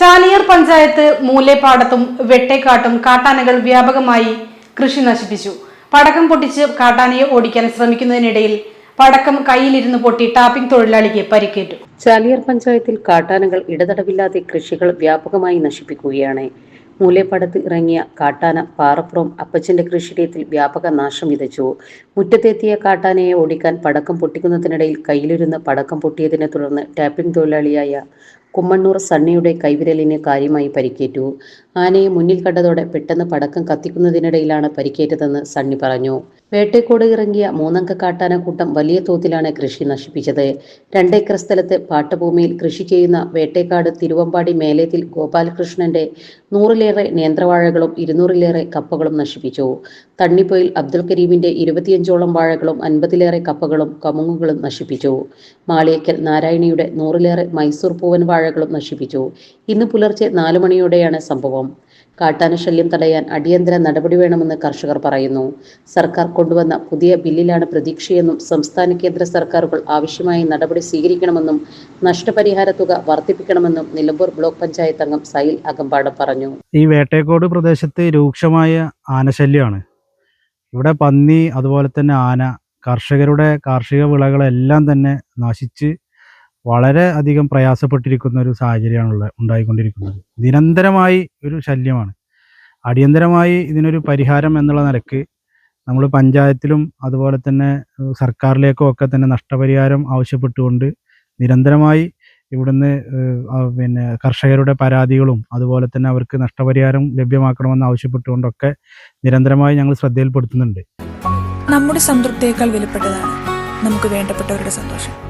ചാലിയാർ പഞ്ചായത്ത് മൂലേപ്പാടത്തും വെട്ടേക്കാട്ടും കാട്ടാനകൾ വ്യാപകമായി കൃഷി നശിപ്പിച്ചു. പടക്കം പൊട്ടിച്ച് കാട്ടാനയെ ഓടിക്കാൻ ശ്രമിക്കുന്നതിനിടയിൽ പടക്കം കയ്യിലിരുന്ന് പൊട്ടി ടാപ്പിംഗ് തൊഴിലാളിക്ക് പരിക്കേറ്റു. ചാലിയർ പഞ്ചായത്തിൽ കാട്ടാനകൾ ഇടതടവില്ലാതെ കൃഷികൾ വ്യാപകമായി നശിപ്പിക്കുകയാണ്. മൂലേപ്പാടത്ത് ഇറങ്ങിയ കാട്ടാന പാറപ്പുറം അപ്പച്ചന്റെ കൃഷിയിടത്തിൽ വ്യാപക നാശം വിതച്ചു. മുറ്റത്തെത്തിയ കാട്ടാനയെ ഓടിക്കാൻ പടക്കം പൊട്ടിക്കുന്നതിനിടയിൽ കയ്യിലിരുന്ന് പടക്കം പൊട്ടിയതിനെ തുടർന്ന് ടാപ്പിംഗ് തൊഴിലാളിയായ കുമ്മണ്ണൂർ സണ്ണിയുടെ കൈവിരലിന് കാര്യമായി പരിക്കേറ്റു. ആനയെ മുന്നിൽ കണ്ടതോടെ പെട്ടെന്ന് പടക്കം കത്തിക്കുന്നതിനിടയിലാണ് പരിക്കേറ്റതെന്ന് സണ്ണി പറഞ്ഞു. വേട്ടേക്കോട് ഇറങ്ങിയ മൂന്നംഗ കാട്ടാനക്കൂട്ടം വലിയ തോതിലാണ് കൃഷി നശിപ്പിച്ചത്. രണ്ടേക്കർ സ്ഥലത്ത് പാട്ടഭൂമിയിൽ കൃഷി ചെയ്യുന്ന വേട്ടേക്കാട് തിരുവമ്പാടി മേലേത്തിൽ ഗോപാലകൃഷ്ണന്റെ നൂറിലേറെ നേന്ത്രവാഴകളും ഇരുന്നൂറിലേറെ കപ്പകളും നശിപ്പിച്ചു. തണ്ണിപ്പൊയിൽ അബ്ദുൽ കരീമിന്റെ ഇരുപത്തിയഞ്ചോളം വാഴകളും അൻപതിലേറെ കപ്പകളും കമുങ്ങുകളും നശിപ്പിച്ചു. മാളിയക്കൽ നാരായണിയുടെ നൂറിലേറെ മൈസൂർ പൂവൻ വാഴകളും നശിപ്പിച്ചു. ഇന്ന് പുലർച്ചെ നാലു മണിയോടെയാണ് സംഭവം. കാട്ടാന ശല്യം തടയാൻ അടിയന്തര നടപടി വേണമെന്ന് കർഷകർ പറയുന്നു. സർക്കാർ കൊണ്ടുവന്ന പുതിയ ബില്ലിലാണ് പ്രതീക്ഷയെന്നും സംസ്ഥാന കേന്ദ്ര സർക്കാരുകൾ ആവശ്യമായ നടപടി സ്വീകരിക്കണമെന്നും നഷ്ടപരിഹാര തുക വർദ്ധിപ്പിക്കണമെന്നും നിലമ്പൂർ ബ്ലോക്ക് പഞ്ചായത്ത് അംഗം സൈൽ അകമ്പാട് പറഞ്ഞു. ഈ വേട്ടേക്കോട് പ്രദേശത്ത് രൂക്ഷമായ ആനശല്യമാണ്. ഇവിടെ പന്നി അതുപോലെ തന്നെ ആന കർഷകരുടെ കാർഷിക വിളകളെല്ലാം തന്നെ നശിച്ച് വളരെ അധികം പ്രയാസപ്പെട്ടിരിക്കുന്ന ഒരു സാഹചര്യമാണുള്ള ഉണ്ടായിക്കൊണ്ടിരിക്കുന്നത്. നിരന്തരമായി ഒരു ശല്യമാണ്. അടിയന്തരമായി ഇതിനൊരു പരിഹാരം എന്നുള്ള നിലയ്ക്ക് നമ്മൾ പഞ്ചായത്തിലും അതുപോലെ തന്നെ സർക്കാരിലേക്കും ഒക്കെ തന്നെ നഷ്ടപരിഹാരം ആവശ്യപ്പെട്ടുകൊണ്ട് നിരന്തരമായി ഇവിടുന്ന് പിന്നെ കർഷകരുടെ പരാതികളും അതുപോലെ തന്നെ അവർക്ക് നഷ്ടപരിഹാരം ലഭ്യമാക്കണമെന്ന് ആവശ്യപ്പെട്ടുകൊണ്ടൊക്കെ നിരന്തരമായി ഞങ്ങൾ ശ്രദ്ധയിൽപ്പെടുത്തുന്നുണ്ട്. നമ്മുടെ സംതൃപ്തിയേക്കാൾ വിലപ്പെട്ടതാണ് നമുക്ക് വേണ്ടപ്പെട്ടവരുടെ സന്തോഷം.